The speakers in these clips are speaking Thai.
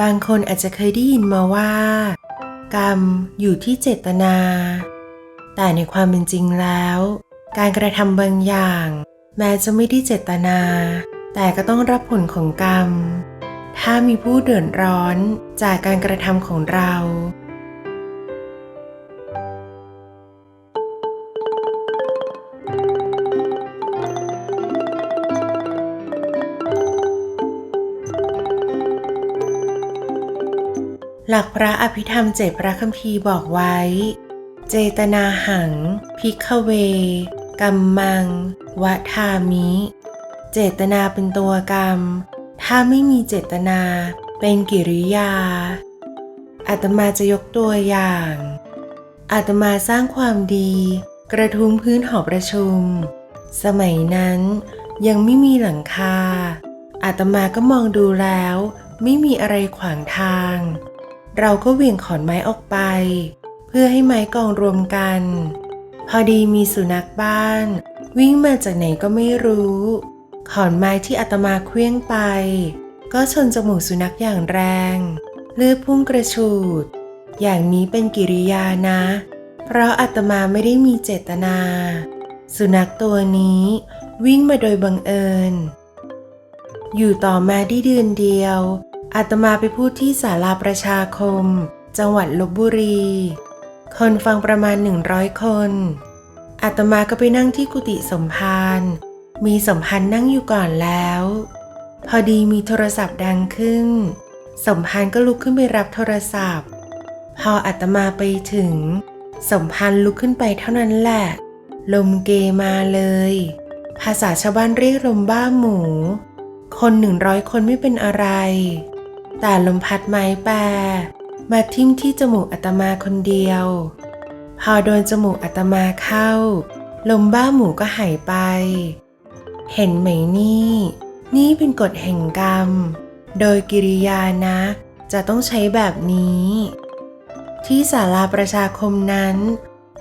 บางคนอาจจะเคยได้ยินมาว่า กรรมอยู่ที่เจตนา แต่ในความเป็นจริงแล้ว การกระทำบางอย่าง แม้จะไม่ได้เจตนา แต่ก็ต้องรับผลของกรรม ถ้ามีผู้เดือดร้อนจากการกระทำของเรา หลักพระอภิธรรมเจพระคัมภีร์บอกไว้ เจตนาหัง พิกเว กัมมังวะทามิ เจตนาเป็นตัวกรรม ถ้าไม่มีเจตนาเป็นกิริยา อาตมาจะยกตัวอย่าง อาตมาสร้างความดี กระทุ้งพื้นหอประชุม สมัยนั้นยังไม่มีหลังคาอาตมาก็มองดูแล้ว ไม่มีอะไรขวางทาง เราก็เหวี่ยงขอนไม้ออกไป เพื่อให้ไม้กองรวมกัน พอดีมีสุนัขบ้าน วิ่งมาจากไหนก็ไม่รู้ ขอนไม้ที่อาตมาเคลี้ยงไป ก็ชนจมูกสุนัขอย่างแรง เลือดพุ่งกระฉูด อย่างนี้เป็นกิริยานะ เพราะอาตมาไม่ได้มีเจตนา สุนัขตัวนี้วิ่งมาโดยบังเอิญ อยู่ต่อมาได้เดือนเดียว อาตมาไปพูดที่ศาลาประชาคม จังหวัดลบบุรี คนฟังประมาณ 100 คน อาตมาก็ไปนั่งที่กุฏิสมภารมีสมภารนั่งอยู่ก่อนแล้ว พอดีมีโทรศัพท์ดังขึ้น สมภารก็ลุกขึ้นไปรับโทรศัพท์ พออาตมาไปถึง สมภารลุกขึ้นไปเท่านั้นแหละ ลมเกมาเลย ภาษาชาวบ้านเรียกลมบ้าหมู คนหนึ่งร้อยคนไม่เป็นอะไร แต่ลมพัดไม้แปรมาทิ่มที่จมูกอาตมาคนเดียว พอโดนจมูกอาตมาเข้า ลมบ้าหมูก็หายไป เห็นไหมนี่ นี่เป็นกฎแห่งกรรม โดยกิริยานะ จะต้องใช้แบบนี้ ที่ศาลาประชาคมนั้น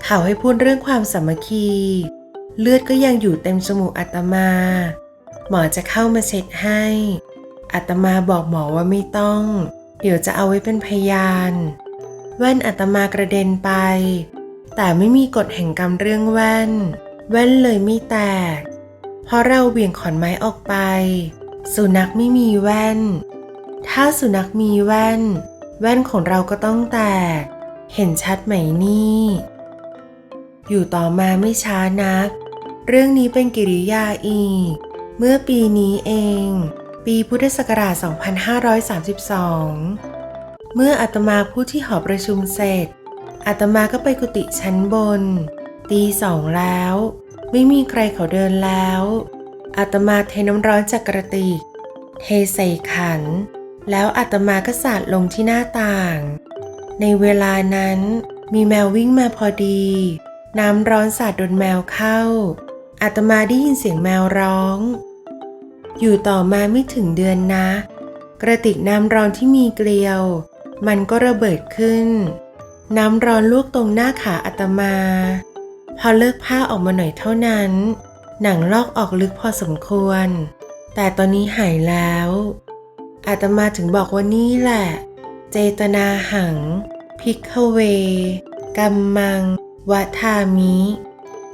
เขาให้พูดเรื่องความสามัคคี เลือดก็ยังอยู่เต็มจมูกอาตมา หมอจะเข้ามาเช็ดให้ อาตมาบอกหมอว่าไม่ต้อง เดี๋ยวจะเอาไว้เป็นพยาน แว่นอาตมากระเด็นไป แต่ไม่มีกฎแห่งกรรมเรื่องแว่น แว่นเลยไม่แตก เพราะเราเบี่ยงขอนไม้ออกไป สุนัขไม่มีแว่น ถ้าสุนัขมีแว่น แว่นของเราก็ต้องแตก เห็นชัดไหมนี่ อยู่ต่อมาไม่ช้านัก เรื่องนี้เป็นกิริยาอีก เมื่อปีนี้เอง ปีพุทธศักราช 2532 เมื่ออาตมาพูดที่หอประชุมเสร็จ อาตมาก็ไปกุฏิชั้นบน ตีสองแล้ว ไม่มีใครเขาเดินแล้ว อาตมาเทน้ำร้อนจากกระติก เทใส่ขัน แล้วอาตมาก็สาดลงที่หน้าต่าง ในเวลานั้นมีแมววิ่งมาพอดี น้ำร้อนสาดโดนแมวเข้าอาตมาได้ยินเสียงแมวร้อง อยู่ต่อมาไม่ถึงเดือนนะ กระติกน้ำร้อนที่มีเกลียว มันก็ระเบิดขึ้น น้ำร้อนลวกตรงหน้าขาอาตมา พอเลิกผ้าออกมาหน่อยเท่านั้น หนังลอกออกลึกพอสมควร แต่ตอนนี้หายแล้วอาตมาถึงบอกว่านี่แหละ เจตนาหัง พิกเว กัมมังวะทามิ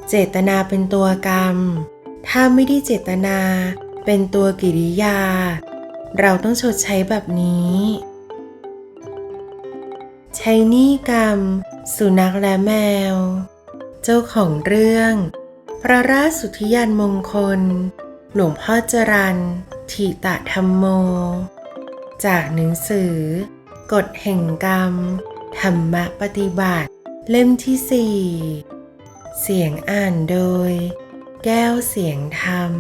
เจตนาเป็นตัวกรรม ถ้าไม่ได้เจตนา เป็นตัวกิริยา เราต้องชดใช้แบบนี้ ใช้นี้กรรม สุนัขและแมว เจ้าของเรื่อง พระราชสุธิยานมงคล หลวงพ่อจรันทิตะธรรมโม จากหนังสือ กฎแห่งกรรม ธรรมปฏิบัติ เล่มที่สี่เสียงอ่านโดย แก้วเสียงธรรม